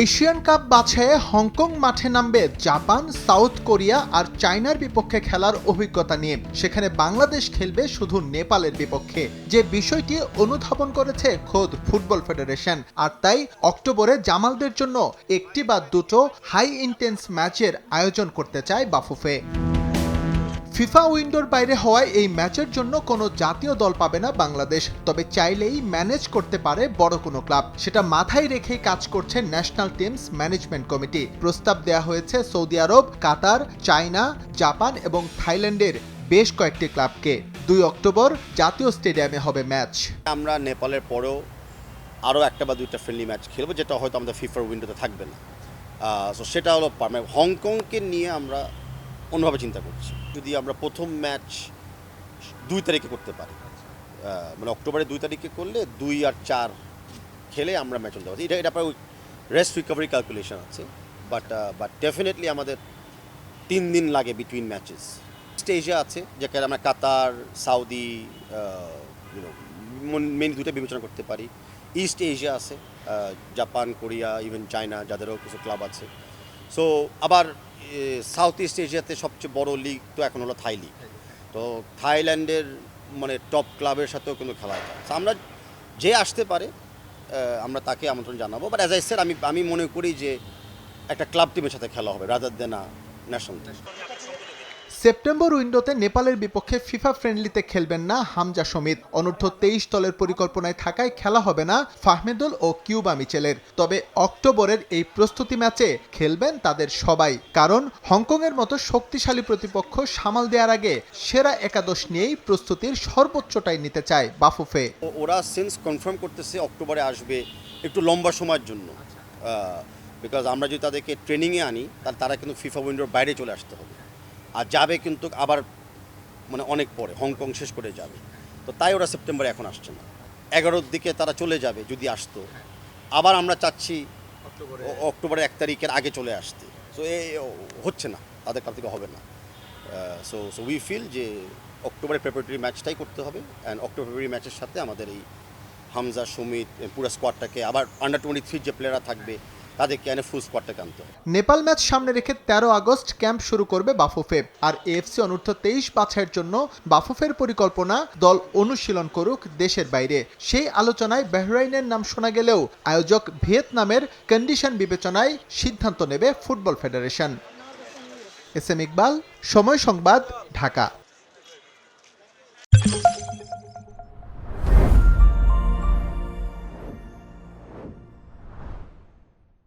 Asian cup বাছে Hong Kong মাঠে নামবে জাপান, সাউথ কোরিয়া আর চায়নার বিপক্ষে খেলার অভিজ্ঞতা নিয়ে। সেখানে বাংলাদেশ খেলবে শুধু নেপালের বিপক্ষে। যে বিষয়টি অনুধাবন করেছে খোদ ফুটবল ফেডারেশন। আর তাই অক্টোবরে জামালদের জন্য একটি বা দুটো হাই ইন্টেন্স ম্যাচের আয়োজন করতে চায় বাফুফে। ফিফা উইন্ডোর বাইরে হওয়ায় এই ম্যাচের জন্য কোনো জাতীয় দল পাবে না বাংলাদেশ, তবে চাইলেই ম্যানেজ করতে পারে বড় কোনো ক্লাব। সেটা মাথায় রেখেই কাজ করছে ন্যাশনাল টিমস ম্যানেজমেন্ট কমিটি। প্রস্তাব দেওয়া হয়েছে Saudi Arabia, Qatar, China, Japan এবং থাইল্যান্ডের বেশ কয়েকটি ক্লাবকে। দুই অক্টোবর জাতীয় স্টেডিয়ামে হবে ম্যাচ। আমরা নেপালের পরেও আরও একটা বা দুইটা ফ্রেন্ডলি ম্যাচ খেলব, যেটা হয়তো আমাদের ফিফার উইন্ডোতে থাকবে না। সো সেটা হলো পারমানেন্ট হংকংকে নিয়ে আমরা অন্যভাবে চিন্তা করছি। যদি আমরা প্রথম ম্যাচ দুই তারিখে করতে পারি মানে অক্টোবরের দুই তারিখে করলে দুই আর চার খেলে আমরা ম্যাচ চলতে পারি এটা এটা রেস্ট রিকভারি ক্যালকুলেশন আছে। বাট বাট ডেফিনেটলি আমাদের তিন দিন লাগে বিটুইন ম্যাচেস এশিয়া আছে, যেখানে আমরা কাতার, সাউদি মেন দুটো বিবেচনা করতে পারি। ইস্ট এশিয়া আছে জাপান কোরিয়া ইভেন চায়না যাদেরও কিছু ক্লাব আছে। সো আবার সাউথ ইস্ট এশিয়াতে সবচেয়ে বড় লিগ তো এখন হলো থাই লিগ তো থাইল্যান্ডের মানে টপ ক্লাবের সাথেও কিন্তু খেলা হয়। আমরা যে আসতে পারে আমরা তাকে আমন্ত্রণ জানাব। বাট অ্যাজ আই স্যার আমি আমি মনে করি যে একটা ক্লাব টিমের সাথে খেলা হবে রাজার দেনা ন্যাশনাল সেপ্টেম্বর উইন্ডোতে নেপালের বিপক্ষে ফিফা ফ্রেন্ডলিতে খেলবেন না হামজা সমিত। অনূর্ধ্ব তেইশ দলের পরিকল্পনায় থাকায় খেলা হবে না ফাহমেদুল ও কিউবা মিচেলের। তবে অক্টোবরের এই প্রস্তুতি ম্যাচে খেলবেন তাদের সবাই। কারণ হংকংয়ের মতো শক্তিশালী প্রতিপক্ষ সামাল দেওয়ার আগে সেরা একাদশ নিয়েই প্রস্তুতির সর্বোচ্চটাই নিতে চায় বাফুফে। ওরা সেন্স কনফার্ম করতেছে অক্টোবরে আসবে একটু লম্বা সময়ের জন্য। বিকজ আমরা যদি তাদেরকে ট্রেনিংয়ে আনি তাহলে তারা কিন্তু ফিফা উইন্ডোর বাইরে চলে আসতে হবে। আর যাবে কিন্তু আবার মানে অনেক পরে হংকং শেষ করে যাবে। তো তাই ওরা সেপ্টেম্বরে এখন আসছে না। এগারোর দিকে তারা চলে যাবে যদি আসতো। আবার আমরা চাচ্ছি অক্টোবরের এক তারিখের আগে চলে আসতে। সো এ হচ্ছে না। তাদের কাছ থেকে হবে না। সো সো উই ফিল যে অক্টোবরের প্রিপারেটরি ম্যাচটাই করতে হবে। অ্যান্ড অক্টোবর প্রিপারেটরি ম্যাচের সাথে আমাদের এই হামজা সুমিত পুরো স্কোয়াডটাকে আবার আন্ডার টোয়েন্টি থ্রির যে প্লেয়াররা থাকবে হবে। নেপাল ম্যাচ সামনে রেখে তেরো আগস্ট ক্যাম্প শুরু করবে বাফুফে। আর এএফসি অনূর্ধ্ব তেইশ বাছাইয়ের জন্য বাফুফের পরিকল্পনা দল অনুশীলন করুক দেশের বাইরে। সেই আলোচনায় বেহরাইনের নাম শোনা গেলেও আয়োজক ভিয়েতনামের কন্ডিশন বিবেচনায় সিদ্ধান্ত নেবে football federation. S M Iqbal, Somoy Sangbad, Dhaka.